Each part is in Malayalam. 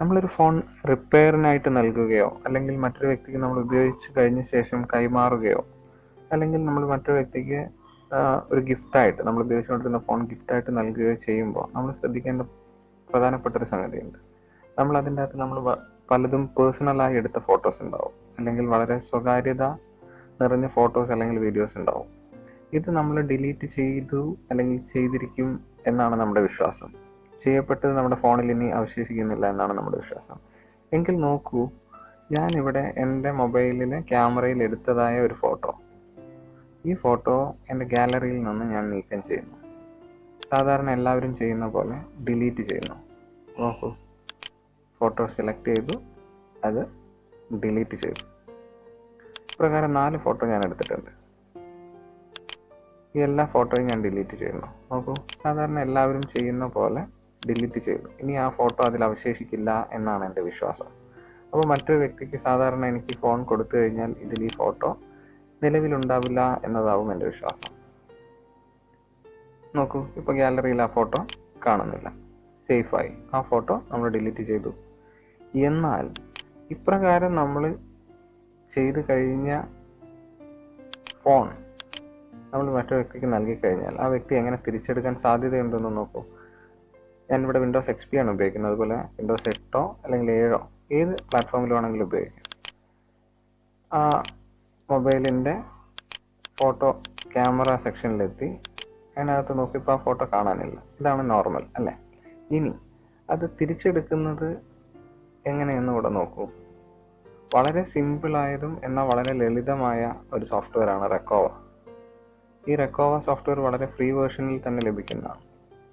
നമ്മളൊരു ഫോൺ റിപ്പയറിനായിട്ട് നൽകുകയോ അല്ലെങ്കിൽ മറ്റൊരു വ്യക്തിക്ക് നമ്മൾ ഉപയോഗിച്ച് കഴിഞ്ഞ ശേഷം കൈമാറുകയോ അല്ലെങ്കിൽ നമ്മൾ മറ്റൊരു വ്യക്തിക്ക് ഒരു ഗിഫ്റ്റായിട്ട് നമ്മൾ ഉപയോഗിച്ചുകൊണ്ടിരുന്ന ഫോൺ ഗിഫ്റ്റായിട്ട് നൽകുകയോ ചെയ്യുമ്പോൾ നമ്മൾ ശ്രദ്ധിക്കേണ്ട പ്രധാനപ്പെട്ട ഒരു സംഗതിയുണ്ട്. നമ്മൾ അതിന്റെ അകത്ത് നമ്മൾ പലതും പേഴ്സണലായി എടുത്ത ഫോട്ടോസ് ഉണ്ടാവും. അല്ലെങ്കിൽ വളരെ സ്വകാര്യത നിറഞ്ഞ ഫോട്ടോസ് അല്ലെങ്കിൽ വീഡിയോസ് ഉണ്ടാവും. ഇത് നമ്മൾ ഡിലീറ്റ് ചെയ്തു അല്ലെങ്കിൽ ചെയ്തിരിക്കും എന്നാണ് നമ്മുടെ വിശ്വാസം. ചെയ്യപ്പെട്ടത് നമ്മുടെ ഫോണിൽ ഇനി അവശേഷിക്കുന്നില്ല എന്നാണ് നമ്മുടെ വിശ്വാസം. എങ്കിൽ നോക്കൂ ഞാനിവിടെ എന്റെ മൊബൈലിലെ ക്യാമറയിൽ എടുത്തതായ ഒരു ഫോട്ടോ. ഈ ഫോട്ടോ എന്റെ ഗാലറിയിൽ നിന്ന് ഞാൻ നീക്കം ചെയ്യുന്നു. സാധാരണ എല്ലാവരും ചെയ്യുന്ന പോലെ ഡിലീറ്റ് ചെയ്യുന്നു. നോക്കൂ. ഫോട്ടോ സെലക്ട് ചെയ്തു അത് ഡിലീറ്റ് ചെയ്തു. ഇപ്രകാരം നാല് ഫോട്ടോ ഞാൻ എടുത്തിട്ടുണ്ട്. ഈ എല്ലാ ഫോട്ടോയും ഞാൻ ഡിലീറ്റ് ചെയ്യുന്നു. നോക്കൂ. സാധാരണ എല്ലാവരും ചെയ്യുന്ന പോലെ ഡിലീറ്റ് ചെയ്തു. ഇനി ആ ഫോട്ടോ അതിൽ അവശേഷിക്കില്ല എന്നാണ് എന്റെ വിശ്വാസം. അപ്പോൾ മറ്റൊരു വ്യക്തിക്ക് സാധാരണ എനിക്ക് ഫോൺ കൊടുത്തു കഴിഞ്ഞാൽ ഇതിൽ ഈ ഫോട്ടോ നിലവിലുണ്ടാവില്ല എന്നതാവും എന്റെ വിശ്വാസം. നോക്കൂ ഇപ്പോൾ ഗ്യാലറിയിൽ ആ ഫോട്ടോ കാണുന്നില്ല. സേഫായി. ആ ഫോട്ടോ നമ്മൾ ഡിലീറ്റ് ചെയ്തു. എന്നാൽ ഇപ്രകാരം നമ്മൾ ചെയ്തു കഴിഞ്ഞ ഫോൺ നമ്മൾ മറ്റൊരു വ്യക്തിക്ക് നൽകി കഴിഞ്ഞാൽ ആ വ്യക്തി എങ്ങനെ തിരിച്ചെടുക്കാൻ സാധ്യതയുണ്ടെന്ന് നോക്കൂ. ഞാൻ ഇവിടെ വിൻഡോസ് എക്സ് പി ആണ് ഉപയോഗിക്കുന്നത്. അതുപോലെ വിൻഡോസ് എട്ടോ അല്ലെങ്കിൽ ഏഴോ ഏത് പ്ലാറ്റ്ഫോമിൽ വേണമെങ്കിലും ഉപയോഗിക്കാം. ആ മൊബൈലിന്റെ ഫോട്ടോ ക്യാമറ സെക്ഷനിലെത്തി അതിനകത്ത് നോക്കിയപ്പോൾ ആ ഫോട്ടോ കാണാനില്ല. ഇതാണ് നോർമൽ അല്ലേ? ഇനി അത് തിരിച്ചെടുക്കുന്നത് എങ്ങനെയെന്ന് ഇവിടെ നോക്കൂ. വളരെ സിമ്പിളായതും എന്നാൽ വളരെ ലളിതമായ ഒരു സോഫ്റ്റ്വെയർ ആണ് റെക്കോവ ഈ റെക്കോവ സോഫ്റ്റ്വെയർ വളരെ ഫ്രീ വേർഷനിൽ തന്നെ ലഭിക്കുന്നതാണ്.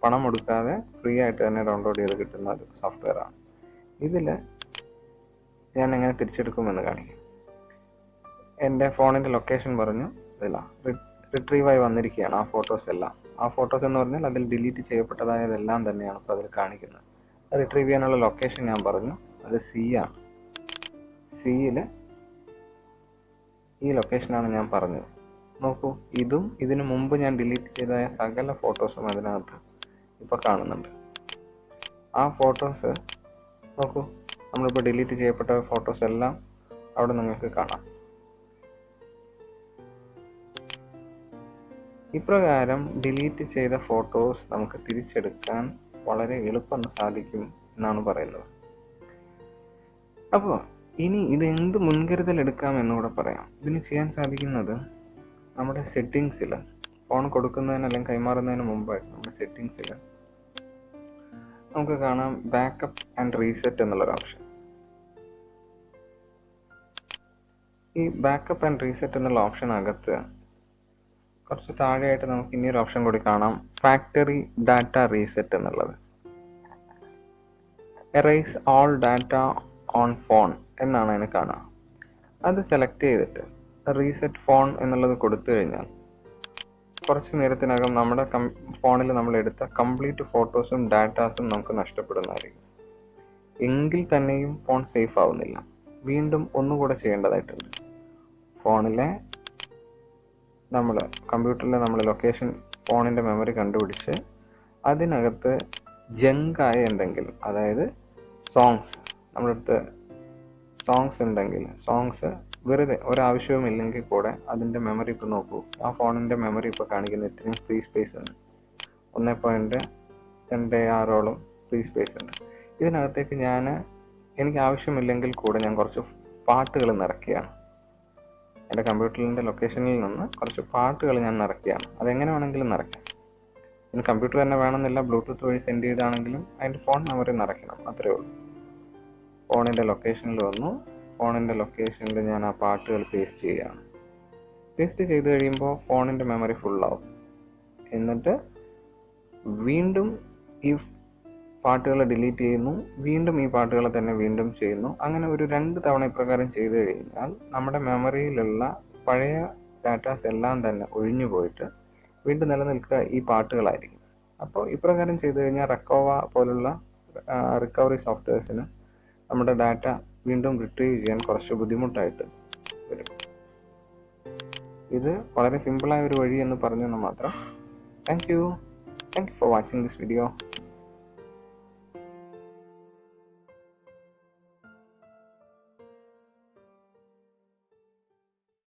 പണം കൊടുക്കാതെ ഫ്രീ ആയിട്ട് തന്നെ ഡൗൺലോഡ് ചെയ്ത് കിട്ടുന്ന ഒരു സോഫ്റ്റ്വെയർ ആണ്. ഇതിൽ ഞാൻ എങ്ങനെ തിരിച്ചെടുക്കുമെന്ന് കാണിക്കാം. എന്റെ ഫോണിന്റെ ലൊക്കേഷൻ പറഞ്ഞു ഇതിലാണ് റിട്രീവായി വന്നിരിക്കുകയാണ് ആ ഫോട്ടോസ് എല്ലാം. ആ ഫോട്ടോസ് എന്ന് പറഞ്ഞാൽ അതിൽ ഡിലീറ്റ് ചെയ്യപ്പെട്ടതായതെല്ലാം തന്നെയാണ് ഇപ്പോൾ അതിൽ കാണിക്കുന്നത്. റിട്രീവ് ചെയ്യാനുള്ള ലൊക്കേഷൻ ഞാൻ പറഞ്ഞു. അത് സി ആണ്. സിയിൽ ഈ ലൊക്കേഷനാണ് ഞാൻ പറഞ്ഞത്. നോക്കൂ ഇതും ഇതിനു മുമ്പ് ഞാൻ ഡിലീറ്റ് ചെയ്തായ സകല ഫോട്ടോസും അതിനകത്ത് ഇപ്പോൾ കാണുന്നുണ്ട്. ആ ഫോട്ടോസ് നോക്കൂ. നമ്മളിപ്പോൾ ഡിലീറ്റ് ചെയ്യപ്പെട്ട ഫോട്ടോസ് എല്ലാം അവിടെ നിങ്ങൾക്ക് കാണാം. ഇപ്രകാരം ഡിലീറ്റ് ചെയ്ത ഫോട്ടോസ് നമുക്ക് തിരിച്ചെടുക്കാൻ വളരെ എളുപ്പം സാധിക്കും എന്നാണ് പറയുന്നത്. അപ്പോൾ ഇനി ഇത് എന്ത് മുൻകരുതൽ എടുക്കാം എന്നുകൂടെ പറയാം. ഇതിന് ചെയ്യാൻ സാധിക്കുന്നത് നമ്മുടെ സെറ്റിങ്സിൽ ഫോൺ കൊടുക്കുന്നതിന് അല്ലെങ്കിൽ കൈമാറുന്നതിന് മുമ്പായിട്ട് നമ്മുടെ സെറ്റിങ്സിൽ നമുക്ക് കാണാം ബാക്കപ്പ് ആൻഡ് റീസെറ്റ് എന്നുള്ളൊരു ഓപ്ഷൻ ഈ ബാക്കപ്പ് ആൻഡ് റീസെറ്റ് എന്നുള്ള ഓപ്ഷൻ ഓപ്ഷനകത്ത് കുറച്ച് താഴെയായിട്ട് നമുക്ക് ഇനി ഒരു ഓപ്ഷൻ കൂടി കാണാം. ഫാക്ടറി ഡാറ്റ റീസെറ്റ് എന്നുള്ളത്. Erase all data on phone എന്നാണ് അതിന് കാണുക. അത് സെലക്ട് ചെയ്തിട്ട് റീസെറ്റ് ഫോൺ എന്നുള്ളത് കൊടുത്തു കഴിഞ്ഞാൽ കുറച്ച് നേരത്തിനകം നമ്മുടെ ഫോണിൽ നമ്മൾ എടുത്ത കംപ്ലീറ്റ് ഫോട്ടോസും ഡാറ്റാസും നമുക്ക് നഷ്ടപ്പെടുന്നതായിരിക്കും. എങ്കിൽ തന്നെയും ഫോൺ സേഫ് ആവുന്നില്ല. വീണ്ടും ഒന്നുകൂടെ ചെയ്യേണ്ടതായിട്ടുണ്ട്. ഫോണിലെ നമ്മൾ കമ്പ്യൂട്ടറിലെ നമ്മൾ ലൊക്കേഷൻ ഫോണിന്റെ മെമ്മറി കണ്ടുപിടിച്ച് അതിനകത്ത് ജങ്കായ എന്തെങ്കിലും അതായത് സോങ്സ് നമ്മളടുത്ത് സോങ്സ് ഉണ്ടെങ്കിൽ സോങ്സ് വെറുതെ ഒരാവശ്യവും ഇല്ലെങ്കിൽ കൂടെ അതിന്റെ മെമ്മറി ഇപ്പോൾ നോക്കൂ. ആ ഫോണിന്റെ മെമ്മറി ഇപ്പോൾ കാണിക്കുന്ന ഇത്രയും ഫ്രീ സ്പേസ് ഉണ്ട്. ഒന്ന് പോയിന്റ് രണ്ട് ആറോളം ഫ്രീ സ്പേസ് ഉണ്ട്. ഇതിനകത്തേക്ക് ഞാൻ എനിക്ക് ആവശ്യമില്ലെങ്കിൽ കൂടെ ഞാൻ കുറച്ച് പാട്ടുകൾ നിറയ്ക്കുകയാണ്. എന്റെ കമ്പ്യൂട്ടറിന്റെ ലൊക്കേഷനിൽ നിന്ന് കുറച്ച് പാട്ടുകൾ ഞാൻ നിറയ്ക്കുകയാണ്. അതെങ്ങനെ വേണമെങ്കിലും നിറയ്ക്കാം. ഇനി കമ്പ്യൂട്ടർ തന്നെ വേണമെന്നില്ല ബ്ലൂടൂത്ത് വഴി സെൻഡ് ചെയ്താണെങ്കിലും അതിന്റെ ഫോൺ മെമ്മറി നിറയ്ക്കണം. അത്രേ ഉള്ളൂ. ഫോണിന്റെ ലൊക്കേഷനിൽ വന്നു. ഫോണിന്റെ ലൊക്കേഷനിൽ ഞാൻ ആ പാട്ടുകൾ പേസ്റ്റ് ചെയ്യുകയാണ്. പേസ്റ്റ് ചെയ്ത് കഴിയുമ്പോൾ ഫോണിന്റെ മെമ്മറി ഫുള്ളാവും. എന്നിട്ട് വീണ്ടും ഈ പാട്ടുകൾ ഡിലീറ്റ് ചെയ്യുന്നു. വീണ്ടും ഈ പാട്ടുകളെ തന്നെ വീണ്ടും ചെയ്യുന്നു. അങ്ങനെ ഒരു രണ്ട് തവണ ഇപ്രകാരം ചെയ്തു കഴിഞ്ഞാൽ നമ്മുടെ മെമ്മറിയിലുള്ള പഴയ ഡാറ്റാസ് എല്ലാം തന്നെ ഒഴിഞ്ഞു പോയിട്ട് വീണ്ടും നിലനിൽക്കുക ഈ പാട്ടുകളായിരിക്കും. അപ്പോൾ ഇപ്രകാരം ചെയ്തു കഴിഞ്ഞാൽ റെക്കോവ പോലുള്ള റിക്കവറി സോഫ്റ്റ്വെയർസിന് നമ്മുടെ ഡാറ്റ വീണ്ടും റിട്രീവ് ചെയ്യാൻ കുറച്ച് ബുദ്ധിമുട്ടായിട്ട് വരും. ഇത് വളരെ സിമ്പിളായ ഒരു വഴി എന്ന് പറഞ്ഞു എന്ന് മാത്രം thank you thank you for watching this video